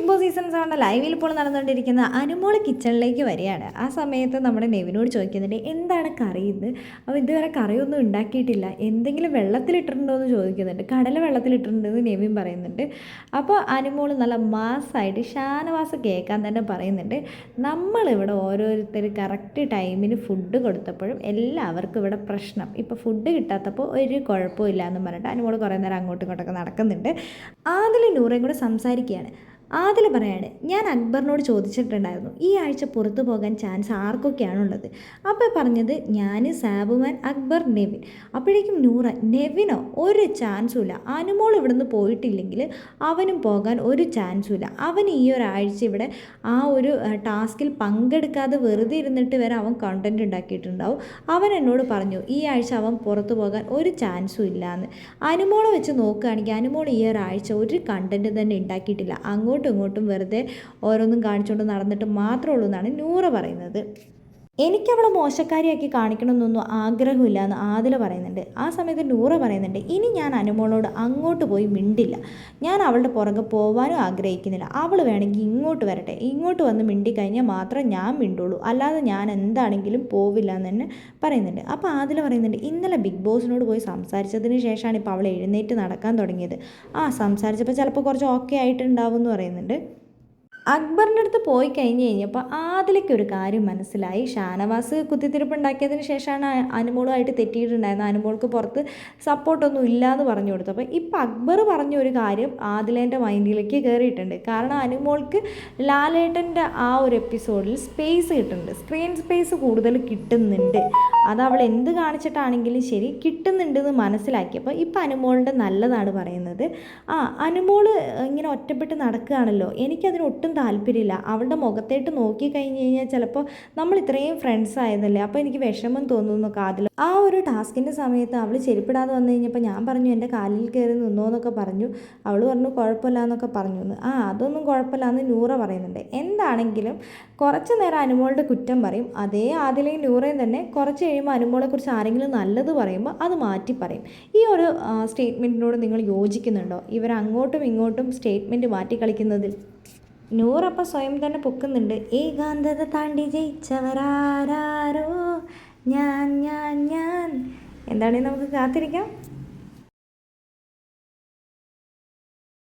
Big boss season സെവന്റെ ലൈവിൽ ഇപ്പോൾ നടന്നുകൊണ്ടിരിക്കുന്ന അനുമോൾ കിച്ചണിലേക്ക് വരികയാണ്. ആ സമയത്ത് നമ്മുടെ നെവിനോട് ചോദിക്കുന്നുണ്ട് എന്താണ് കറി ഇത് അപ്പോൾ ഇതുവരെ കറിയൊന്നും ഉണ്ടാക്കിയിട്ടില്ല. എന്തെങ്കിലും വെള്ളത്തിലിട്ടിട്ടുണ്ടോ എന്ന് ചോദിക്കുന്നുണ്ട്. കടല വെള്ളത്തിലിട്ടിട്ടുണ്ടെന്ന് നെവിൻ പറയുന്നുണ്ട്. അപ്പോൾ അനുമോൾ നല്ല മാസമായിട്ട് ഷാനവാസ് കേൾക്കാൻ തന്നെ പറയുന്നുണ്ട് നമ്മളിവിടെ ഓരോരുത്തർ കറക്റ്റ് ടൈമിന് ഫുഡ് കൊടുത്തപ്പോഴും എല്ലാവർക്കും ഇവിടെ പ്രശ്നം. ഇപ്പോൾ ഫുഡ് കിട്ടാത്തപ്പോൾ ഒരു കുഴപ്പമില്ല എന്ന് പറഞ്ഞിട്ട് അനുമോൾ കുറേ നേരം അങ്ങോട്ടും ഇങ്ങോട്ടൊക്കെ നടക്കുന്നുണ്ട്. ആദ്യം നൂറേം കൂടെ സംസാരിക്കുകയാണ്. ആദിൽ പറയാണ് ഞാൻ അക്ബറിനോട് ചോദിച്ചിട്ടുണ്ടായിരുന്നു ഈ ആഴ്ച പുറത്തു പോകാൻ ചാൻസ് ആർക്കൊക്കെയാണുള്ളത്? അപ്പോൾ പറഞ്ഞത് ഞാൻ സാബുമാൻ അക്ബർ നെവിൻ. അപ്പോഴേക്കും നൂറ നെവിനോ ഒരു ചാൻസും ഇല്ല. അനുമോൾ ഇവിടുന്ന് പോയിട്ടില്ലെങ്കിൽ അവനും പോകാൻ ഒരു ചാൻസും ഇല്ല. അവൻ ഈ ഒരാഴ്ച ഇവിടെ ആ ഒരു ടാസ്കിൽ പങ്കെടുക്കാതെ വെറുതെ ഇരുന്നിട്ട് വരെ അവൻ കണ്ടന്റ് ഉണ്ടാക്കിയിട്ടുണ്ടാവും. അവൻ എന്നോട് പറഞ്ഞു ഈ ആഴ്ച അവൻ പുറത്തു പോകാൻ ഒരു ചാൻസും ഇല്ല എന്ന് അനുമോളെ വെച്ച് നോക്കുകയാണെങ്കിൽ അനുമോൾ ഈ ഒരാഴ്ച ഒരു കണ്ടന്റ് തന്നെ ഉണ്ടാക്കിയിട്ടില്ല. അങ്ങോട്ടും ഇങ്ങോട്ടും വെറുതെ ഓരോന്നും കാണിച്ചുകൊണ്ട് നടന്നിട്ട് മാത്രമേ ഉള്ളൂ എന്നാണ് നൂറ പറയുന്നത്. എനിക്കവളെ മോശക്കാരിയാക്കി കാണിക്കണമെന്നൊന്നും ആഗ്രഹമില്ല എന്ന് ആദില പറയുന്നുണ്ട്. ആ സമയത്ത് നൂറ പറയുന്നുണ്ട് ഇനി ഞാൻ അനുമോളോട് അങ്ങോട്ട് പോയി മിണ്ടില്ല. ഞാൻ അവളുടെ പുറകെ പോകാനും ആഗ്രഹിക്കുന്നില്ല. അവൾ വേണമെങ്കിൽ ഇങ്ങോട്ട് വരട്ടെ. ഇങ്ങോട്ട് വന്ന് മിണ്ടിക്കഴിഞ്ഞാൽ മാത്രം ഞാൻ മിണ്ടുള്ളൂ അല്ലാതെ ഞാൻ എന്താണെങ്കിലും പോവില്ല എന്ന് തന്നെ പറയുന്നുണ്ട്. അപ്പോൾ ആദില പറയുന്നുണ്ട് ഇന്നലെ ബിഗ് ബോസിനോട് പോയി സംസാരിച്ചതിന് ശേഷമാണ് ഇപ്പോൾ അവൾ എഴുന്നേറ്റ് നടക്കാൻ തുടങ്ങിയത്. ആ സംസാരിച്ചപ്പോൾ ചിലപ്പോൾ കുറച്ച് ഓക്കെ ആയിട്ടുണ്ടാവും എന്ന് പറയുന്നുണ്ട്. അക്ബറിന്റെ അടുത്ത് പോയി കഴിഞ്ഞ് കഴിഞ്ഞപ്പോൾ ആദിലേക്ക് ഒരു കാര്യം മനസ്സിലായി. ഷാനവാസ് കുത്തിത്തിരിപ്പ് ഉണ്ടാക്കിയതിന് ശേഷമാണ് അനുമോളുമായിട്ട് തെറ്റിയിട്ടുണ്ടായിരുന്നത്. അനുമോൾക്ക് പുറത്ത് സപ്പോർട്ടൊന്നും ഇല്ല എന്ന് പറഞ്ഞു കൊടുത്തു. അപ്പോൾ ഇപ്പം അക്ബർ പറഞ്ഞ ഒരു കാര്യം ആദിലേന്റെ മൈൻഡിലേക്ക് കയറിയിട്ടുണ്ട്. കാരണം അനുമോൾക്ക് ലാലേട്ടന്റെ ആ ഒരു എപ്പിസോഡിൽ സ്പേസ് കിട്ടുന്നുണ്ട്. സ്ക്രീൻ സ്പേസ് കൂടുതൽ കിട്ടുന്നുണ്ട്. അത് അവൾ എന്ത് കാണിച്ചിട്ടാണെങ്കിലും ശരി കിട്ടുന്നുണ്ടെന്ന് മനസ്സിലാക്കിയപ്പോൾ ഇപ്പം അനുമോളിന്റെ നല്ലതാണ് പറയുന്നത്. ആ അനുമോൾ ഇങ്ങനെ ഒറ്റപ്പെട്ട് നടക്കുകയാണല്ലോ. എനിക്കതിന് ഒട്ടും താല്പര്യമില്ല. അവളുടെ മുഖത്തേട്ട് നോക്കി കഴിഞ്ഞ് കഴിഞ്ഞാൽ ചിലപ്പോൾ നമ്മൾ ഇത്രയും ഫ്രണ്ട്സ് ആയതല്ലേ. അപ്പോൾ എനിക്ക് വിഷമം തോന്നുന്നു കാതിൽ. ആ ഒരു ടാസ്കിന്റെ സമയത്ത് അവൾ ചെരുപ്പിടാതെ വന്നു കഴിഞ്ഞപ്പോൾ ഞാൻ പറഞ്ഞു എന്റെ കാലിൽ കയറി നിന്നോ എന്നൊക്കെ പറഞ്ഞു. അവൾ പറഞ്ഞു കുഴപ്പമില്ല എന്നൊക്കെ പറഞ്ഞു. ആ അതൊന്നും കുഴപ്പമില്ല എന്ന് നൂറ പറയുന്നുണ്ട്. എന്താണെങ്കിലും കുറച്ച് നേരം അനുമോളുടെ കുറ്റം പറയും. അതേ ആദിലയും നൂറയും തന്നെ കുറച്ച് അനുമോളെക്കുറിച്ച് ആരെങ്കിലും നല്ലത് പറയുമ്പോൾ അത് മാറ്റി പറയും. ഈ ഒരു സ്റ്റേറ്റ്മെന്റിനോട് നിങ്ങൾ യോജിക്കുന്നുണ്ടോ? ഇവർ അങ്ങോട്ടും ഇങ്ങോട്ടും സ്റ്റേറ്റ്മെന്റ് മാറ്റി കളിക്കുന്നതിൽ നൂറപ്പം സ്വയം തന്നെ പൊക്കുന്നുണ്ട്. ഏകാന്തത താണ്ടി ജയിച്ചവരാരോ ഞാൻ ഞാൻ ഞാൻ. എന്താണെങ്കിൽ നമുക്ക് കാത്തിരിക്കാം?